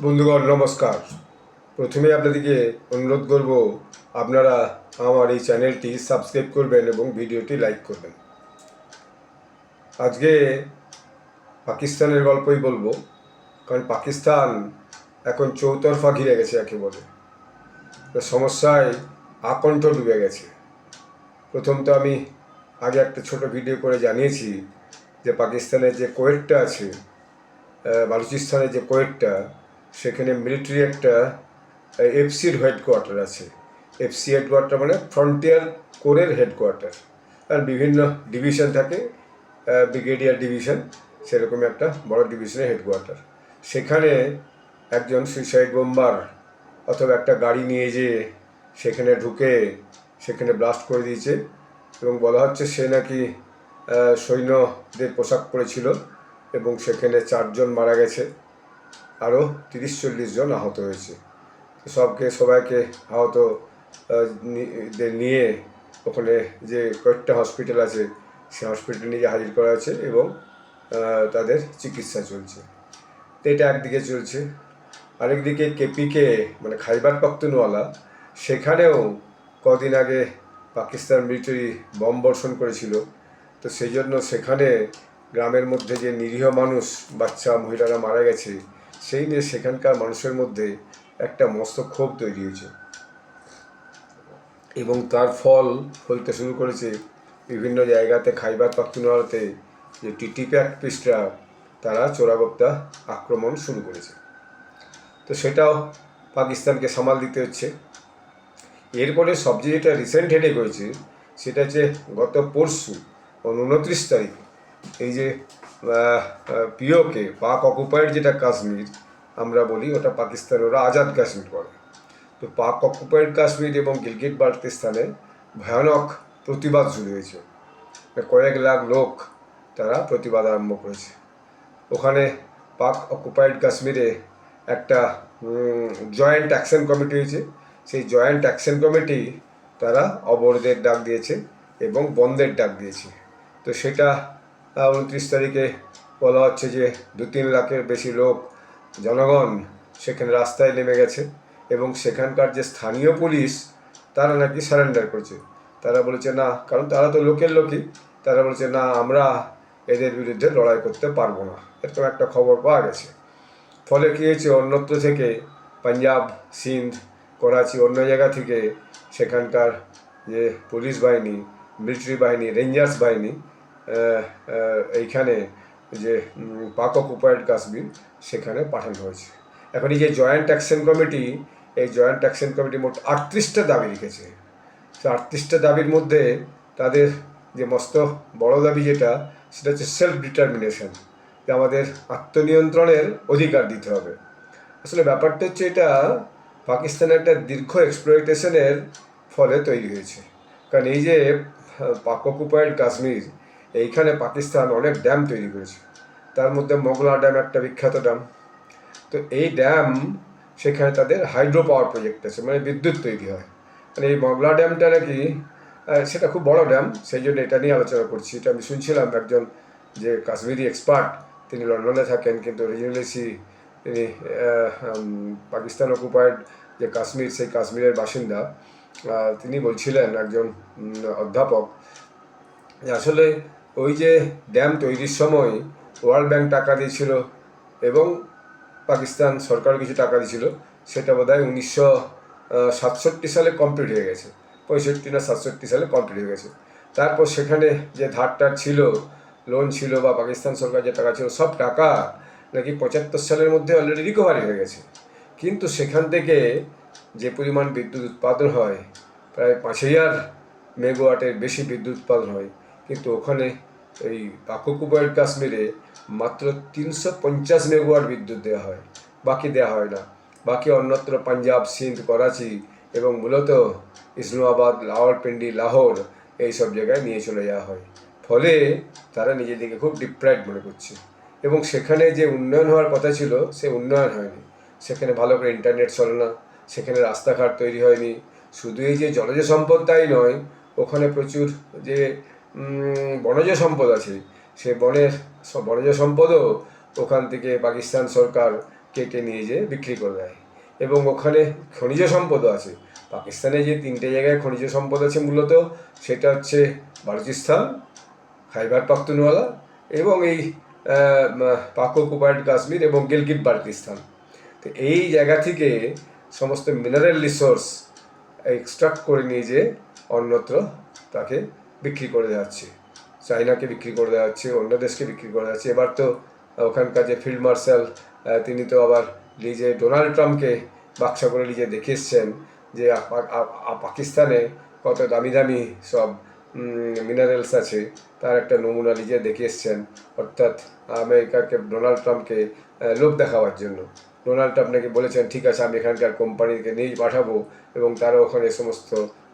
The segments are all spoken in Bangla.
বন্ধুগণ, নমস্কার। প্রথমে আপনাদেরকে অনুরোধ করব, আপনারা আমার এই চ্যানেলটি সাবস্ক্রাইব করবেন এবং ভিডিওটি লাইক করবেন। আজকে পাকিস্তানের গল্পই বলব, কারণ পাকিস্তান এখন চৌতরফা ঘিরে গেছে একেবারে তো সমস্যায় আকণ্ঠ ডুবে গেছে। প্রথম তো আমি আগে একটা ছোট ভিডিও করে জানিয়েছি যে পাকিস্তানের যে কোয়েটটা আছে বালুচিস্তানের যে কোয়েটটা সেখানে মিলিটারি একটা এফসির হেডকোয়ার্টার আছে। এফসি হেডকোয়ার্টার মানে ফ্রন্টিয়ার কোরের হেডকোয়ার্টার আর বিভিন্ন ডিভিশন থাকে ব্রিগেডিয়ার ডিভিশন সেরকম একটা বড় ডিভিশনের হেডকোয়ার্টার সেখানে একজন সুইসাইড বোম্বার অথবা একটা গাড়ি নিয়ে যেয়ে সেখানে ঢুকে সেখানে ব্লাস্ট করে দিয়েছে এবং বলা হচ্ছে সে নাকি সৈন্যদের পোশাক পরেছিল এবং সেখানে চারজন মারা গেছে। আরও তিরিশ চল্লিশ জন আহত হয়েছে। সবকে, সবাইকে আহত নিয়ে ওখানে যে কয়েকটা হসপিটাল আছে সে হসপিটালে নিয়ে হাজির করা আছে এবং তাদের চিকিৎসা চলছে। তো এটা একদিকে চলছে। আরেকদিকে কেপিকে মানে খাইবার পাখতুনওয়ালা, সেখানেও কদিন আগে পাকিস্তান মিলিটারি বম বর্ষণ করেছিল। তো সেই জন্য সেখানে গ্রামের মধ্যে যে নিরীহ মানুষ, বাচ্চা, মহিলারা মারা গেছে সেই নিয়ে সেখানকার মানুষের মধ্যে একটা মস্ত ক্ষোভ তৈরি হয়েছে। এবং তার ফল ফলতে শুরু করেছে বিভিন্ন জায়গাতে, খাইবার পাখতুনওয়ালাতে যে টিটিপি অ্যাক্টিভিস্টরা তারা চোরাগোপ্তা আক্রমণ শুরু করেছে। তো সেটাও পাকিস্তানকে সামাল দিতে হচ্ছে। এরপরে সবচেয়ে যেটা রিসেন্ট হেডেক হয়েছে, সেটা হচ্ছে গত পরশু, উনত্রিশ তারিখ এই যে পিওকে, পাক অকুপাইড যেটা কাশ্মীর, আমরা বলি, ওটা পাকিস্তান ওরা আজাদ কাশ্মীর করে তো পাক অকুপাইড কাশ্মীর এবং গিলগিট বাল্টিস্তানে ভয়ানক প্রতিবাদ শুরু হয়েছে। কয়েক লাখ লোক তারা প্রতিবাদ আরম্ভ করেছে। ওখানে পাক অকুপাইড কাশ্মীরে একটা জয়েন্ট অ্যাকশন কমিটি হয়েছে। সেই জয়েন্ট অ্যাকশন কমিটি তারা অবরোধের ডাক দিয়েছে এবং বন্ধের ডাক দিয়েছে। তো সেটা উনত্রিশ তারিখে বলা হচ্ছে যে দু তিন লাখের বেশি লোক জনগণ সেখানে রাস্তায় নেমে গেছে এবং সেখানকার যে স্থানীয় পুলিশ, তারা নাকি সারেন্ডার করছে। তারা বলেছে, না, কারণ তারা তো লোকের লোকই। তারা বলেছে, না, আমরা এদের বিরুদ্ধে লড়াই করতে পারব না। এরকম একটা খবর পাওয়া গেছে। ফলে কী হয়েছে? অন্যত্র থেকে পাঞ্জাব, সিন্ধ, করাচি, অন্য জায়গা থেকে সেখানকার যে পুলিশ বাহিনী, মিলিটারি বাহিনী, রেঞ্জার্স বাহিনী এইখানে যে পাক অকুপাইড কাশ্মীর সেখানে পাঠানো হয়েছে। এখন এই যে জয়েন্ট অ্যাকশন কমিটি, এই জয়েন্ট অ্যাকশন কমিটি মোট আটত্রিশটা দাবি রেখেছে। সে আটত্রিশটা দাবির মধ্যে তাদের যে মস্ত বড় দাবি যেটা, সেটা হচ্ছে সেলফ ডিটারমিনেশন যে আমাদের আত্মনিয়ন্ত্রণের অধিকার দিতে হবে। আসলে ব্যাপারটা হচ্ছে এটা, পাকিস্তানের একটা দীর্ঘ এক্সপ্লোইটেশনের ফলে তৈরি হয়েছে। কারণ এই যে পাক অকুপাইড কাশ্মীর এইখানে পাকিস্তান অনেক ড্যাম তৈরি করেছে। তার মধ্যে মোগলা ড্যাম একটা বিখ্যাত ড্যাম তো এই ড্যাম সেখানে তাদের হাইড্রো পাওয়ার প্রজেক্ট আছে মানে বিদ্যুৎ তৈরি হয়। মানে এই মগলা ড্যামটা নাকি সেটা খুব বড় ড্যাম সেই জন্য এটা নিয়ে আলোচনা করছি। এটা আমি শুনছিলাম একজন যে কাশ্মীরি এক্সপার্ট তিনি লন্ডনে থাকেন, কিন্তু রিজনেসি তিনি পাকিস্তান অকুপাইড যে কাশ্মীর, সেই কাশ্মীরের বাসিন্দা। তিনি বলছিলেন একজন অধ্যাপক আসলে ওই যে ড্যাম তৈরির সময় ওয়ার্ল্ড ব্যাংক টাকা দিয়েছিল এবং পাকিস্তান সরকার কিছু টাকা দিয়েছিল, সেটা বোধ হয় উনিশশো সাতষট্টি সালে কমপ্লিট হয়ে গেছে। পঁয়ষট্টি না সাতষট্টি সালে কমপ্লিট হয়ে গেছে। তারপর সেখানে যে ধারটার ছিল লোন ছিল বা পাকিস্তান সরকার যে টাকা ছিল, সব টাকা নাকি পঁচাত্তর সালের মধ্যে অলরেডি রিকভারি হয়ে গেছে। কিন্তু সেখান থেকে যে পরিমাণ বিদ্যুৎ উৎপাদন হয়, প্রায় পাঁচ হাজার মেগাওয়াটের বেশি বিদ্যুৎ উৎপাদন হয় কিন্তু ওখানে এই পাকুকুবাইড কাশ্মীরে মাত্র তিনশো পঞ্চাশ মেগাওয়াট বিদ্যুৎ দেওয়া হয়। বাকি দেওয়া হয় না। বাকি অন্যত্র পাঞ্জাব, সিন্ধ, করাচি এবং মূলত ইসলামাবাদ লাহোরপিন্ডি লাহোর এই সব জায়গায় নিয়ে চলে যাওয়া হয়। ফলে তারা নিজেদেরকে খুব ডিপ্রাইড মনে করছে। এবং সেখানে যে উন্নয়ন হওয়ার কথা ছিল, সে উন্নয়ন হয়নি। সেখানে ভালো করে ইন্টারনেট চলে না। সেখানে রাস্তাঘাট তৈরি হয়নি। শুধু এই যে জলজ সম্পদ তাই নয়, ওখানে প্রচুর যে বনজ সম্পদ আছে সে বনের বনজ সম্পদও ওখান থেকে পাকিস্তান সরকার কেটে নিয়ে যেয়ে বিক্রি করে দেয় এবং ওখানে খনিজ সম্পদও আছে পাকিস্তানে যে তিনটে জায়গায় খনিজ সম্পদ আছে মূলত সেটা হচ্ছে বালুচিস্তান খাইবার পাখতুনওয়ালা এবং এই পাক অকুপাইড কাশ্মীর এবং গিলগিট বাল্টিস্তান তো এই জায়গা থেকে সমস্ত মিনারেল রিসোর্স এক্সট্রাক্ট করে নিয়ে যেয়ে অন্যত্র তাকে বিক্রি করে দেওয়া হচ্ছে চাইনাকে বিক্রি করে দেওয়া হচ্ছে অন্য দেশকে বিক্রি করে দেওয়া হচ্ছে এবার তো ওখানকার যে ফিল্ড মার্শাল তিনি তো আবার নিজে ডোনাল্ড ট্রাম্পকে বাক্সা করে নিজে দেখে এসছেন যে পাকিস্তানে কত দামি দামি সব মিনারেলস আছে, তার একটা নমুনা নিজে দেখে এসছেন। অর্থাৎ আমেরিকাকে, ডোনাল্ড ট্রাম্পকে লোভ দেখাবার জন্য। ডোনাল্ড ট্রাম্প নাকি বলেছেন, ঠিক আছে, আমি এখানকার কোম্পানিকে নিয়ে পাঠাবো এবং তারা ওখানে সমস্ত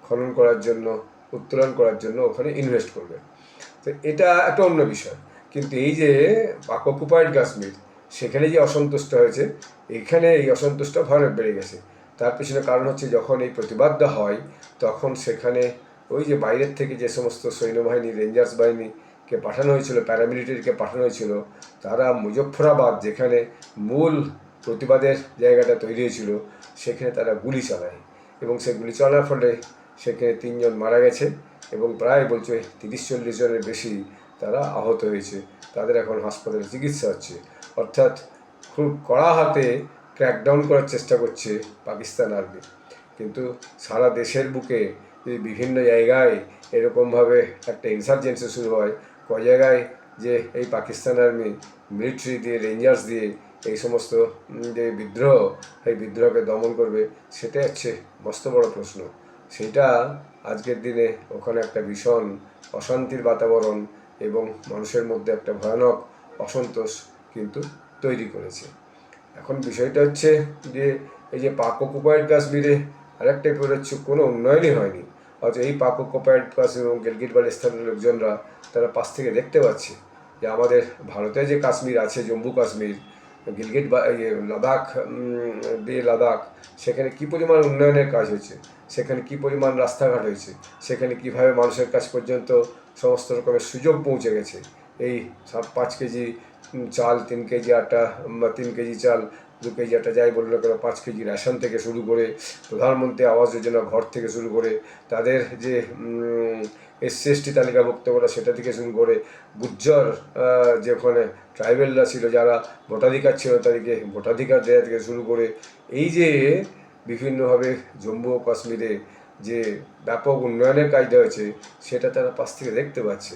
খনন করার জন্য উত্তোলন করার জন্য ওখানে ইনভেস্ট করবে। তো এটা একটা অন্য বিষয়। কিন্তু এই যে অকুপাইড কাশ্মীর, সেখানে যে অসন্তুষ্ট হয়েছে, এখানে এই অসন্তুষ্ট ভয়ানক বেড়ে গেছে। তার পিছনে কারণ হচ্ছে যখন এই প্রতিবাদটা হয়, তখন সেখানে ওই যে বাইরের থেকে যে সমস্ত সৈন্যবাহিনী রেঞ্জার্স বাহিনীকে পাঠানো হয়েছিল প্যারামিলিটারিকে পাঠানো হয়েছিল, তারা মুজফ্ফরাবাদ যেখানে মূল প্রতিবাদের জায়গাটা তৈরি হয়েছিল, সেখানে তারা গুলি চালায়। এবং সেই গুলি চালানোর ফলে সেখানে তিনজন মারা গেছে এবং প্রায় বলছে তিরিশ চল্লিশ জনের বেশি তারা আহত হয়েছে। তাদের এখন হাসপাতালে চিকিৎসা হচ্ছে। অর্থাৎ খুব কড়া হাতে ক্র্যাকডাউন করার চেষ্টা করছে পাকিস্তান আর্মি কিন্তু সারা দেশের বুকে যদি বিভিন্ন জায়গায় এরকমভাবে একটা ইনসার্জেন্সি শুরু হয় ক জায়গায় যে এই পাকিস্তান আর্মি মিলিটারি দিয়ে রেঞ্জার্স দিয়ে এই সমস্ত যে বিদ্রোহ, এই বিদ্রোহকে দমন করবে সেটা হচ্ছে মস্ত বড় প্রশ্ন। সেটা আজকের দিনে ওখানে একটা ভীষণ অশান্তির বাতাবরণ এবং মানুষের মধ্যে একটা ভয়ানক অসন্তোষ কিন্তু তৈরি করেছে। এখন বিষয়টা হচ্ছে যে, এই যে পাক অকুপাইড কাশ্মীরে আরেকটা ব্যাপার হচ্ছে কোনো উন্নয়নই হয়নি। অথচ এই পাক অকুপাইড কাশ্মীর এবং গিলগিট স্থানীয় লোকজনরা তারা পাশ থেকে দেখতে পাচ্ছে যে আমাদের ভারতে যে কাশ্মীর আছে, জম্মু কাশ্মীর গিলগিট বা ইয়ে লাদাখ দিয়ে লাদাখ, সেখানে কি পরিমাণ উন্নয়নের কাজ হয়েছে? সেখানে কি পরিমাণ রাস্তাঘাট হয়েছে? সেখানে কীভাবে মানুষের কাছ পর্যন্ত সমস্ত রকমের সুযোগ পৌঁছে গেছে? এই সব পাঁচ কেজি চাল, তিন কেজি আটা বা তিন কেজি চাল কেজি আটা যাই বলল কেন পাঁচ কেজি রেশন থেকে শুরু করে প্রধানমন্ত্রী আবাস যোজনা ঘর থেকে শুরু করে তাদের যে এসসি এসটি তালিকাভুক্ত করা সেটা থেকে শুরু করে গুজ্জর যে ওখানে ট্রাইবেলরা ছিল যারা ভোটাধিকার ছিল তাদেরকে ভোটাধিকার দেওয়া থেকে শুরু করে এই যে বিভিন্নভাবে জম্মু ও কাশ্মীরে যে ব্যাপক উন্নয়নের কাজটা হয়েছে সেটা তারা পাশ থেকে দেখতে পাচ্ছে।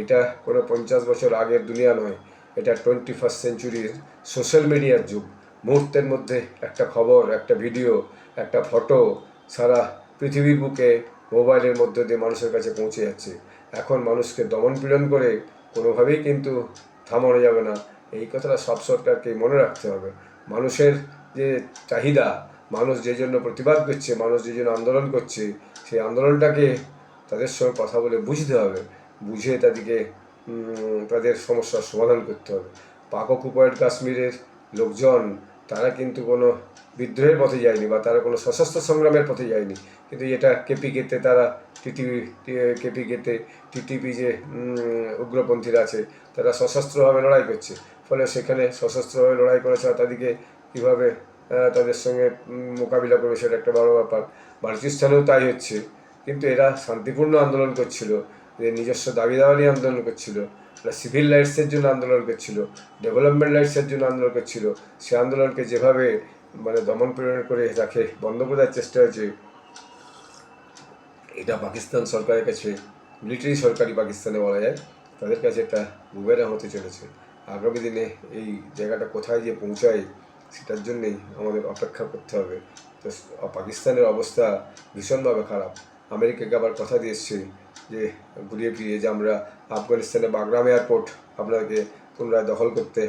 এটা কোনো পঞ্চাশ বছর আগের দুনিয়া নয়, এটা টোয়েন্টি ফার্স্ট সেঞ্চুরির সোশ্যাল মিডিয়ার যুগ। মুহূর্তের মধ্যে একটা খবর, একটা ভিডিও, একটা ফটো সারা পৃথিবীর বুকে মোবাইলের মধ্যে দিয়ে মানুষের কাছে পৌঁছে যাচ্ছে। এখন মানুষকে দমন পীড়ন করে কোনোভাবেই কিন্তু থামানো যাবে না। এই কথাটা সব সরকারকে মনে রাখতে হবে। মানুষের যে চাহিদা, মানুষ যে জন্য প্রতিবাদ করছে, মানুষ যে জন্য আন্দোলন করছে, সেই আন্দোলনটাকে তাদের সঙ্গে কথা বলে বুঝতে হবে। বুঝে তাদেরকে তাদের সমস্যার সমাধান করতে হবে। পাক অকুপাইড কাশ্মীরের লোকজন তারা কিন্তু কোনো বিদ্রোহের পথে যায়নি বা তারা কোনো সশস্ত্র সংগ্রামের পথে যায়নি। কিন্তু এটা কেপি কেপিকেতে তারা টিটিপি কেপিকেতে টিটিপি যে উগ্রপন্থীরা আছে, তারা সশস্ত্রভাবে লড়াই করছে। ফলে সেখানে সশস্ত্রভাবে লড়াই করেছে তাদেরকে কীভাবে তাদের সঙ্গে মোকাবিলা করবে সেটা একটা বড় ব্যাপার। বালুচিস্তানেও তাই হচ্ছে। কিন্তু এরা শান্তিপূর্ণ আন্দোলন করছিল। যে নিজস্ব দাবি নিয়ে আন্দোলন করছিল। সিভিল রাইটসের জন্য আন্দোলন করছিল ডেভেলপমেন্ট রাইটসের জন্য আন্দোলন করছিল সে আন্দোলনকে যেভাবে মানে দমন পীড়ন করে তাকে বন্ধ করার চেষ্টা হয়েছে, এটা পাকিস্তান সরকারের কাছে মিলিটারি সরকারি পাকিস্তানে বলা যায়, তাদের কাছে একটা বুমেরা হতে চলেছে। আগামী দিনে এই জায়গাটা কোথায় যে পৌঁছায়, সেটার জন্যেই আমাদের অপেক্ষা করতে হবে। তো পাকিস্তানের অবস্থা ভীষণভাবে খারাপ। আমেরিকাকে আবার কথা দিয়ে এসছে যে, ঘুরিয়ে ফিরিয়ে যে আমরা আফগানিস্তানে বাগরাম এয়ারপোর্ট আপনাকে পুনরায় দখল করতে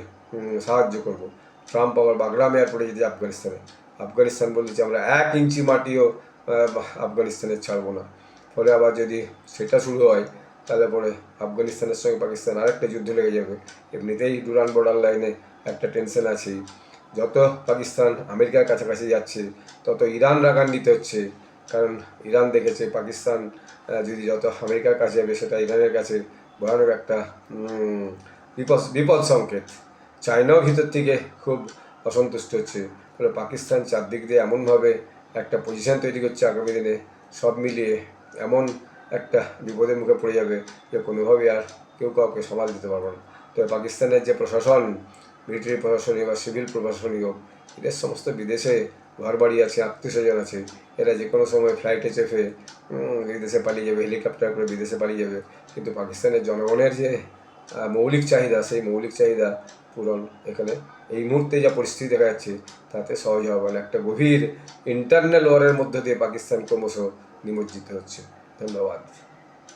সাহায্য করব। ট্রাম্প আবার বাগরাম এয়ারপোর্টে যেতে আফগানিস্তানে। আফগানিস্তান বলছে আমরা এক ইঞ্চি মাটিও আফগানিস্তানে ছাড়বো না। ফলে আবার যদি সেটা শুরু হয়, তাহলে পরে আফগানিস্তানের সঙ্গে পাকিস্তান আরেকটা যুদ্ধ লেগে যাবে। এমনিতেই ডুরান বর্ডার লাইনে একটা টেনশন আছেই। যত পাকিস্তান আমেরিকার কাছাকাছি যাচ্ছে, তত ইরান রাগান্বিত হচ্ছে। কারণ ইরান দেখেছে পাকিস্তান যদি যত আমেরিকার কাছে যাবে, সেটা ইরানের কাছে। ভয়ানক একটা বিপদ বিপদ সংকেত। চায়নাও ভিতর থেকে খুব অসন্তুষ্ট হচ্ছে। ফলে পাকিস্তান চারদিক দিয়ে এমনভাবে একটা পজিশন তৈরি করছে আগামী দিনে, সব মিলিয়ে এমন একটা বিপদের মুখে পড়ে যাবে যে কোনোভাবেই আর কেউ কাউকে সামাল দিতে পারবে না। তবে পাকিস্তানের যে প্রশাসন মিলিটারি প্রশাসনীয় বা সিভিল প্রশাসনীয়, এদের সমস্ত বিদেশে ঘর বাড়ি আছে, আত্মীয় স্বজন আছে, এরা যে কোনো সময় ফ্লাইটে চেপে বিদেশে পালিয়ে যাবে হেলিকপ্টার করে বিদেশে পালিয়ে যাবে। কিন্তু পাকিস্তানের জনগণের যে মৌলিক চাহিদা, সেই মৌলিক চাহিদা পূরণ এখানে। এই মুহূর্তে যা পরিস্থিতি দেখা যাচ্ছে, তাতে সহজ হবে না একটা গভীর ইন্টারনাল ওয়ারের মধ্য দিয়ে পাকিস্তান ক্রমশ নিমজ্জিত হচ্ছে। ধন্যবাদ।